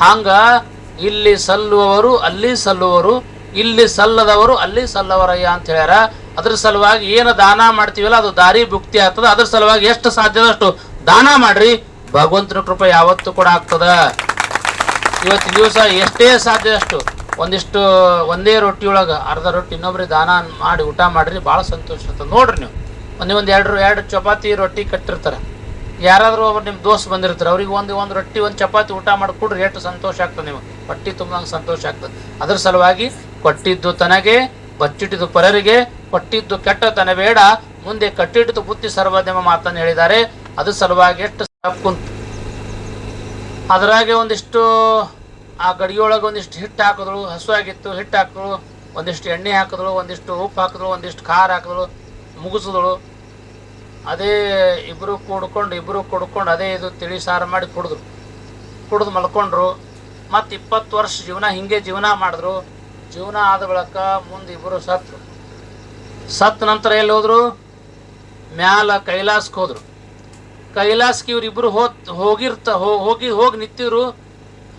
ಹಾಂಗ, ಇಲ್ಲಿ ಸಲ್ಲುವವರು, ಅಲ್ಲಿ ಸಲ್ಲುವರು, ಇಲ್ಲಿ ಸಲ್ಲದವರು, ಅಲ್ಲಿ ಸಲ್ಲವರಯ್ಯ ಅಂತ ಹೇಳ್ಯಾರ. ಅದ್ರ ಸಲುವಾಗಿ ಏನು ದಾನ ಮಾಡ್ತೀವಲ್ಲ, ಅದು ದಾರಿ ಭುಕ್ತಿ ಆಗ್ತದ. ಅದ್ರ ಸಲುವಾಗಿ ಎಷ್ಟು ಸಾಧ್ಯದಷ್ಟು ದಾನ ಮಾಡ್ರಿ. ಭಗವಂತನ ಕೃಪೆ ಯಾವತ್ತೂ ಕೂಡ ಆಗ್ತದ. ಇವತ್ತು ದಿವಸ ಎಷ್ಟೇ ಸಾಧ್ಯ ಅಷ್ಟು. ಒಂದಿಷ್ಟು, ಒಂದೇ ರೊಟ್ಟಿ ಒಳಗೆ ಅರ್ಧ ರೊಟ್ಟಿ ಇನ್ನೊಬ್ರಿಗೆ ದಾನ ಮಾಡಿ ಊಟ ಮಾಡ್ರಿ, ಭಾಳ ಸಂತೋಷ ಇರ್ತದೆ. ನೋಡ್ರಿ ನೀವು. ಒಂದೇ ಒಂದು ಎರಡು ಎರಡು ಚಪಾತಿ, ರೊಟ್ಟಿ ಕಟ್ಟಿರ್ತಾರೆ. ಯಾರಾದರೂ ಒಬ್ಬರು ನಿಮ್ಮ ದೋಸ್ತ್ ಬಂದಿರ್ತಾರೆ, ಅವ್ರಿಗೆ ಒಂದು ಒಂದು ರೊಟ್ಟಿ, ಒಂದು ಚಪಾತಿ ಊಟ ಮಾಡಿ ಕೊಡ್ರಿ ಎಷ್ಟು ಸಂತೋಷ ಆಗ್ತದೆ ನಿಮಗೆ? ಹೊಟ್ಟಿ ತುಂಬಂಗೆ ಸಂತೋಷ ಆಗ್ತದೆ. ಅದ್ರ ಸಲುವಾಗಿ ಕೊಟ್ಟಿದ್ದು ತನಗೆ, ಬಚ್ಚಿಟ್ಟಿದ್ದು ಪರರಿಗೆ, ಕೊಟ್ಟಿದ್ದು ಕೆಟ್ಟ ತನ ಬೇಡ, ಮುಂದೆ ಕಟ್ಟಿಟ್ಟು ಬುತ್ತಿ ಸರ್ವೋದ್ಯಮ ಮಾತನ್ನು ಹೇಳಿದ್ದಾರೆ. ಅದ್ರ ಸಲುವಾಗಿ ಎಷ್ಟು ಕುಂತು. ಅದ್ರಾಗೆ ಒಂದಿಷ್ಟು, ಆ ಗಡಿಯೊಳಗೆ ಒಂದಿಷ್ಟು ಹಿಟ್ಟು ಹಾಕಿದ್ರು ಹಸುವಾಗಿತ್ತು ಹಿಟ್ಟು ಹಾಕಿದ್ರು, ಒಂದಿಷ್ಟು ಎಣ್ಣೆ ಹಾಕಿದ್ರು, ಒಂದಿಷ್ಟು ಉಪ್ಪು ಹಾಕಿದ್ರು, ಒಂದಿಷ್ಟು ಖಾರ ಹಾಕಿದ್ರು, ಮುಗಿಸಿದಳು. ಅದೇ ಇಬ್ಬರು ಕುಡ್ಕೊಂಡು ಇಬ್ಬರು ಕುಡ್ಕೊಂಡು ಅದೇ ಇದು ತಿಳಿ ಸಾರು ಮಾಡಿ ಕುಡಿದ್ರು. ಕುಡಿದು ಮಲ್ಕೊಂಡ್ರು. ಮತ್ತು ಇಪ್ಪತ್ತು ವರ್ಷ ಜೀವನ ಹಿಂಗೆ ಜೀವನ ಮಾಡಿದ್ರು. ಜೀವನ ಆದ ಬಳಿಕ ಮುಂದೆ ಇಬ್ಬರು ಸತ್ರು ಸತ್ತ ನಂತರ ಎಲ್ಲಿ ಹೋದರು? ಮ್ಯಾಲ ಕೈಲಾಸಕ್ಕೆ ಹೋದರು. ಕೈಲಾಸಕ್ಕೆ ಇವ್ರಿಬ್ರು ಹೋತ್, ಹೋಗಿರ್ತ, ಹೋ- ಹೋಗಿ ಹೋಗಿ ನಿಂತಿರು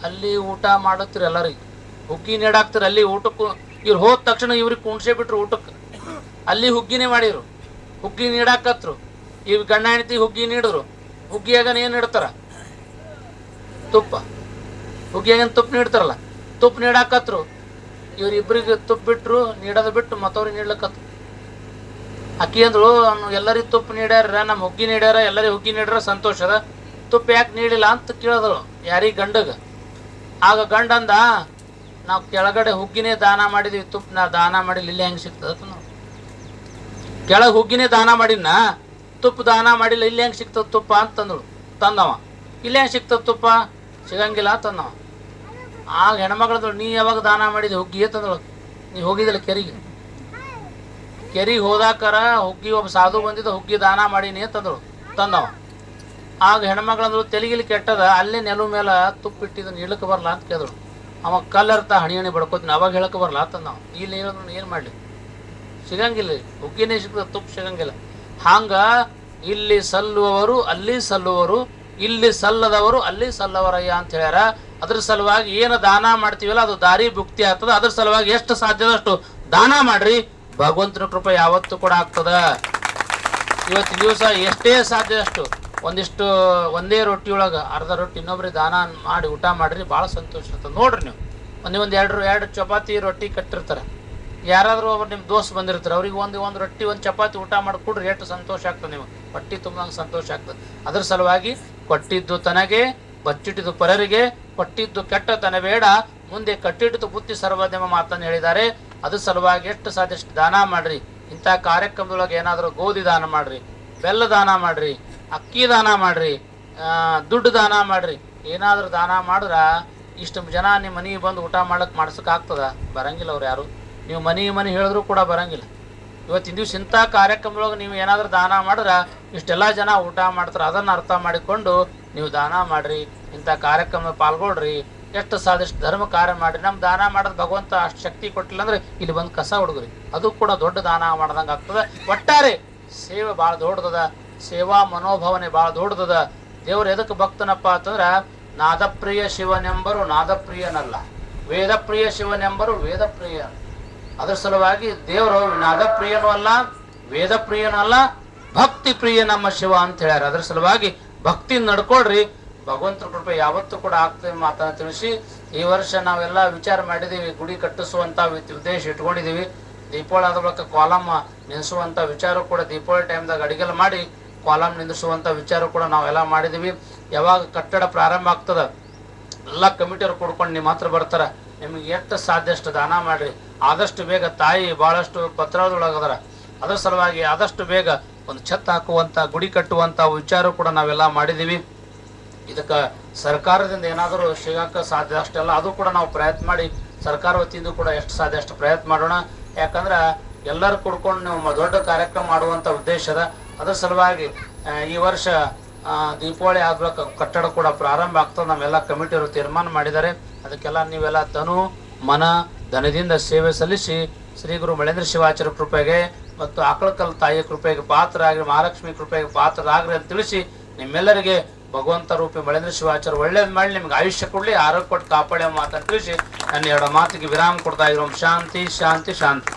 ಅಲ್ಲಿ ಊಟ ಮಾಡುತ್ತೀರಿ ಎಲ್ಲರಿಗೆ. ಹುಗ್ಗಿ ನೀಡಾಕ್ತಿರ ಅಲ್ಲಿ ಊಟಕ್ಕೂ, ಇವ್ರು ಹೋದ ತಕ್ಷಣ ಇವ್ರಿಗೆ ಕುಣ್ಸೇ ಬಿಟ್ರು ಊಟಕ್ಕೆ. ಅಲ್ಲಿ ಹುಗ್ಗಿನೇ ಮಾಡಿರು ಹುಗ್ಗಿ ನೀಡಾಕತ್ರು. ಇವ್ ಗಂಡ ಹೆಂಡತಿ ಹುಗ್ಗಿ ನೀಡಿದ್ರು. ಹುಗ್ಗಿಯಾಗ ಏನು ನೀಡ್ತಾರ? ತುಪ್ಪ. ಹುಗ್ಗಿಯಾಗ ತುಪ್ಪ ನೀಡ್ತಾರಲ್ಲ? ತುಪ್ಪ ನೀಡಾಕತ್ರು. ಇವ್ರಿಬ್ರಿಗೆ ತುಪ್ಪ ಬಿಟ್ರು, ನೀಡೋದು ಬಿಟ್ಟು ಮತ್ತವ್ರಿಗೆ ನೀಡ್ಲಕತ್ರು. ಅಕ್ಕಿ ಅಂದ್ರು, ಅವ್ನು ಎಲ್ಲರಿಗೂ ತುಪ್ಪ ನೀಡ್ಯಾರ ನಮ್ಮ ಹುಗ್ಗಿ ನೀಡ್ಯಾರ, ಎಲ್ಲರಿಗೂ ಹುಗ್ಗಿ ನೀಡ್ಯಾರ ಸಂತೋಷ ತುಪ್ಪ ಯಾಕೆ ನೀಡಿಲ್ಲ ಅಂತ ಕೇಳಿದ್ರು ಯಾರಿಗೆ ಗಂಡಗ. ಆಗ ಗಂಡ ಅಂದ, ನಾವು ಕೆಳಗಡೆ ಹುಗ್ಗಿನೇ ದಾನ ಮಾಡಿದ್ವಿ ತುಪ್ಪ ನಾ ದಾನ ಮಾಡಿಲ್ಲ, ಇಲ್ಲಿ ಹೆಂಗೆ ಸಿಗ್ತದ ನಾವು ಕೆಳಗೆ ಹುಗ್ಗಿನೇ ದಾನ ಮಾಡಿನ ತುಪ್ಪ ದಾನ ಮಾಡಿಲ್ಲ, ಇಲ್ಲಿ ಹೆಂಗೆ ಸಿಗ್ತದ ತುಪ್ಪ ಅಂತಂದಳು. ತಂದವ. ಇಲ್ಲಿ ಹೆಂಗೆ ಸಿಗ್ತದ ತುಪ್ಪ? ಸಿಗಂಗಿಲ್ಲ ತಂದವ ಆಗ ಹೆಣ್ಮಗಳದಳು, ನೀ ಯಾವಾಗ ದಾನ ಮಾಡಿದ ಹುಗ್ಗಿ ತಂದಳು. ನೀ ಹೋಗಿದ್ದಿಲ್ಲ ಕೆರಿಗೆ. ಕೆರಿಗೆ ಹೋದಾಕರ ಹುಗ್ಗಿ ಒಬ್ಬ ಸಾಧು ಬಂದಿದ್ದ, ಹುಗ್ಗಿ ದಾನ ಮಾಡೀನಿ ಅಂತಂದಳು, ತಂದವ. ಆಗ ಹೆಣ್ಮಗಳಂದ್ರು ತೆಲಿಗಿಲಿ ಕೆಟ್ಟದ, ಅಲ್ಲೇ ನೆಲ ಮೇಲೆ ತುಪ್ಪ ಇಟ್ಟಿದ್ದನ್ನು ಇಳಕ್ಕೆ ಬರಲ್ಲ ಅಂತ ಕೇಳಿದ್ರು ಅವ ಕಲ್ಲರ್ತ ಹಣಿ ಹಣಿ ಬಡ್ಕೋತೀನಿ, ಅವಾಗ ಹೇಳಕ್ಕೆ ಬರಲ್ಲ ಅಂತಂದವ. ಇಲ್ಲಿ ಏನು ಏನು ಮಾಡಲಿ? ಸಿಗಂಗಿಲ್ಲ, ಹುಗ್ಗಿನೇ ಸಿಗ್ತದೆ, ತುಪ್ಪ ಸಿಗಂಗಿಲ್ಲ. ಹಾಂಗ, ಇಲ್ಲಿ ಸಲ್ಲುವವರು, ಅಲ್ಲಿ ಸಲ್ಲುವರು, ಇಲ್ಲಿ ಸಲ್ಲದವರು, ಅಲ್ಲಿ ಸಲ್ಲವರಯ್ಯ ಅಂತ ಹೇಳ್ಯಾರ. ಅದ್ರ ಸಲುವಾಗಿ ಏನು ದಾನ ಮಾಡ್ತೀವಲ್ಲ, ಅದು ದಾರಿ ಭುಕ್ತಿ ಆಗ್ತದ. ಅದ್ರ ಸಲುವಾಗಿ ಎಷ್ಟು ಸಾಧ್ಯದಷ್ಟು ದಾನ ಮಾಡ್ರಿ. ಭಗವಂತನ ಕೃಪೆ ಯಾವತ್ತೂ ಕೂಡ ಆಗ್ತದ. ಇವತ್ತಿನ ದಿವಸ ಎಷ್ಟೇ ಸಾಧ್ಯ ಅಷ್ಟು ಒಂದಿಷ್ಟು, ಒಂದೇ ರೊಟ್ಟಿ ಒಳಗೆ ಅರ್ಧ ರೊಟ್ಟಿ ಇನ್ನೊಬ್ರಿಗೆ ದಾನ ಮಾಡಿ ಊಟ ಮಾಡ್ರಿ, ಭಾಳ ಸಂತೋಷ ಇರ್ತದೆ ನೋಡ್ರಿ ನೀವು. ಒಂದೇ ಒಂದು ಎರಡು ಎರಡು ಚಪಾತಿ ರೊಟ್ಟಿ ಕಟ್ಟಿರ್ತಾರೆ. ಯಾರಾದರೂ ಒಬ್ರು ನಿಮ್ಮ ದೋಸ್ತ್ ಬಂದಿರ್ತಾರೆ, ಅವ್ರಿಗೆ ಒಂದು ಒಂದು ರೊಟ್ಟಿ, ಒಂದು ಚಪಾತಿ ಊಟ ಮಾಡಿ ಕೊಡ್ರಿ, ಎಷ್ಟು ಸಂತೋಷ ಆಗ್ತದೆ ನಿಮಗೆ. ಹೊಟ್ಟಿ ತುಂಬಂಗೆ ಸಂತೋಷ ಆಗ್ತದೆ. ಅದ್ರ ಸಲುವಾಗಿ ಕೊಟ್ಟಿದ್ದು ತನಗೆ, ಬಚ್ಚಿಟ್ಟಿದ್ದು ಪರರಿಗೆ, ಕೊಟ್ಟಿದ್ದು ಕೆಟ್ಟ ತನ ಬೇಡ, ಮುಂದೆ ಕಟ್ಟಿಟ್ಟು ಬುದ್ಧಿ ಸರ್ವೋದ್ಯಮ ಮಾತನ್ನು ಹೇಳಿದ್ದಾರೆ. ಅದ್ರ ಸಲುವಾಗಿ ಎಷ್ಟು ಸಾಧ್ಯ ಅಷ್ಟು ದಾನ ಮಾಡ್ರಿ. ಇಂಥ ಕಾರ್ಯಕ್ರಮದೊಳಗೆ ಏನಾದರೂ ಗೋಧಿ ದಾನ ಮಾಡ್ರಿ, ಬೆಲ್ಲ ದಾನ ಮಾಡ್ರಿ, ಅಕ್ಕಿ ದಾನ ಮಾಡ್ರಿ ದುಡ್ಡು ದಾನ ಮಾಡ್ರಿ. ಏನಾದರೂ ದಾನ ಮಾಡಿದ್ರ ಇಷ್ಟು ಜನ ನಿಮ್ಮ ಮನೆಗೆ ಬಂದು ಊಟ ಮಾಡಕ್ಕೆ ಮಾಡ್ಸೋಕ್ಕಾಗ್ತದ ಬರಂಗಿಲ್ಲ ಅವ್ರು ಯಾರು. ನೀವು ಮನೆ ಮನೆ ಹೇಳಿದ್ರು ಕೂಡ ಬರಂಗಿಲ್ಲ. ಇವತ್ತಿನ ದಿವ್ಸ ಇಂಥ ಕಾರ್ಯಕ್ರಮದೊಳಗೆ ನೀವು ಏನಾದರೂ ದಾನ ಮಾಡಿದ್ರೆ ಇಷ್ಟೆಲ್ಲ ಜನ ಊಟ ಮಾಡ್ತಾರೆ. ಅದನ್ನು ಅರ್ಥ ಮಾಡಿಕೊಂಡು ನೀವು ದಾನ ಮಾಡಿರಿ, ಇಂಥ ಕಾರ್ಯಕ್ರಮ ಪಾಲ್ಗೊಳ್ರಿ. ಎಷ್ಟು ಸಾಧ್ಯಷ್ಟು ಧರ್ಮ ಕಾರ್ಯ ಮಾಡಿರಿ. ನಮ್ಮ ದಾನ ಮಾಡೋದು ಭಗವಂತ ಅಷ್ಟು ಶಕ್ತಿ ಕೊಟ್ಟಿಲ್ಲ ಅಂದ್ರೆ ಇಲ್ಲಿ ಬಂದು ಕಸ ಹುಡುಗ್ರಿ. ಅದು ಕೂಡ ದೊಡ್ಡ ದಾನ ಮಾಡ್ದಂಗೆ ಆಗ್ತದೆ. ಒಟ್ಟಾರೆ ಸೇವೆ ಭಾಳ ದೊಡ್ಡದದ. ಸೇವಾ ಮನೋಭಾವನೆ ಭಾಳ ದೊಡ್ಡದದ. ದೇವರು ಎದಕ್ಕೆ ಭಕ್ತನಪ್ಪ ಅಂತಂದ್ರೆ ನಾದಪ್ರಿಯ ಶಿವನೆಂಬರು ನಾದಪ್ರಿಯನಲ್ಲ. ವೇದಪ್ರಿಯ ಶಿವನೆಂಬರು ವೇದಪ್ರಿಯ. ಅದರ ಸಲುವಾಗಿ ದೇವರು ನಾದಪ್ರಿಯನೂ ಅಲ್ಲ, ವೇದ ಪ್ರಿಯನೂ ಅಲ್ಲ, ಭಕ್ತಿ ಪ್ರಿಯ ನಮ್ಮ ಶಿವ ಅಂತ ಹೇಳ್ಯಾರ. ಅದರ ಸಲುವಾಗಿ ಭಕ್ತಿ ನಡ್ಕೊಳ್ರಿ. ಭಗವಂತರ ಕೃಪೆ ಯಾವತ್ತೂ ಕೂಡ ಆಗ್ತದೆ ಮಾತನ್ನ ತಿಳಿಸಿ, ಈ ವರ್ಷ ನಾವೆಲ್ಲ ವಿಚಾರ ಮಾಡಿದೀವಿ, ಗುಡಿ ಕಟ್ಟಿಸುವಂತ ಉದ್ದೇಶ ಇಟ್ಕೊಂಡಿದೀವಿ. ದೀಪಾವಳಿ ಆದ ಬಳಿಕ ಕಾಲಮ್ ನಿಲ್ಲಿಸುವಂತ ವಿಚಾರ ಕೂಡ ದೀಪಾವಳಿ ಟೈಮ್ದಾಗ ಅಡಿಗೆಲ್ಲ ಮಾಡಿ ಕಾಲಮ್ ನಿಂದಿಸುವಂತ ವಿಚಾರ ಕೂಡ ನಾವೆಲ್ಲ ಮಾಡಿದೀವಿ. ಯಾವಾಗ ಕಟ್ಟಡ ಪ್ರಾರಂಭ ಆಗ್ತದ, ಎಲ್ಲ ಕಮಿಟಿಯವರು ಕೂಡ್ಕೊಂಡು ನಿಮ್ಮ ಹತ್ರ ಬರ್ತಾರೆ. ನಿಮಗೆ ಎಷ್ಟು ಸಾಧ್ಯ ಅಷ್ಟು ದಾನ ಮಾಡ್ರಿ. ಆದಷ್ಟು ಬೇಗ ತಾಯಿ ಬಹಳಷ್ಟು ಪತ್ರದೊಳಗದಾರ ಅದರ ಸಲುವಾಗಿ ಆದಷ್ಟು ಬೇಗ ಒಂದು ಛತ್ ಹಾಕುವಂತ ಗುಡಿ ಕಟ್ಟುವಂತ ವಿಚಾರ ಕೂಡ ನಾವೆಲ್ಲ ಮಾಡಿದೀವಿ ಇದಕ್ಕೆ ಸರ್ಕಾರದಿಂದ ಏನಾದರೂ ಸಿಗಾಕ ಸಾಧ್ಯ ಅಷ್ಟೆಲ್ಲ, ಅದು ಕೂಡ ನಾವು ಪ್ರಯತ್ನ ಮಾಡಿ, ಸರ್ಕಾರ ವತಿಯಿಂದ ಕೂಡ ಎಷ್ಟು ಸಾಧ್ಯ ಅಷ್ಟು ಪ್ರಯತ್ನ ಮಾಡೋಣ. ಯಾಕಂದ್ರೆ ಎಲ್ಲರೂ ಕುಡ್ಕೊಂಡು ನಾವು ದೊಡ್ಡ ಕಾರ್ಯಕ್ರಮ ಮಾಡುವಂತ ಉದ್ದೇಶ ಅದ. ಅದ್ರ ಸಲುವಾಗಿ ಈ ವರ್ಷ ದೀಪಾವಳಿ ಆಗ್ಬೇಕು ಕಟ್ಟಡ ಕೂಡ ಪ್ರಾರಂಭ ಆಗ್ತದೆ. ನಾವೆಲ್ಲ ಕಮಿಟಿಯವರು ತೀರ್ಮಾನ ಮಾಡಿದ್ದಾರೆ. ಅದಕ್ಕೆಲ್ಲ ನೀವೆಲ್ಲ ತನು, ಮನ ಧನದಿಂದ ಸೇವೆ ಸಲ್ಲಿಸಿ ಶ್ರೀ ಗುರು ಮಳೇಂದ್ರ ಶಿವಾಚಾರ್ಯ ಕೃಪೆಗೆ ಮತ್ತು ಆಕಳಕಲ್ ತಾಯಿಯ ಕೃಪೆಗೆ ಪಾತ್ರರಾಗಿ ಮಹಾಲಕ್ಷ್ಮಿ ಕೃಪೆಗೆ ಪಾತ್ರರಾಗ್ರಿ ಅಂತ ತಿಳಿಸಿ ನಿಮ್ಮೆಲ್ಲರಿಗೆ ಭಗವಂತ ರೂಪಿ ಮಳೇಂದ್ರ ಶಿವಾಚಾರ್ಯ ಒಳ್ಳೇದು ಮಾಡಿ ನಿಮ್ಗೆ ಆಯುಷ್ಯ ಕೊಡಲಿ, ಆರೋಗ್ಯ ಕೊಟ್ಟು ಕಾಪಾಡಿ ಮಾತನ್ನು ತಿಳಿಸಿ ನನ್ನ ಎರಡು ಮಾತಿಗೆ ವಿರಾಮ ಕೊಡ್ತಾ ಇರೋ ಶಾಂತಿ ಶಾಂತಿ ಶಾಂತಿ.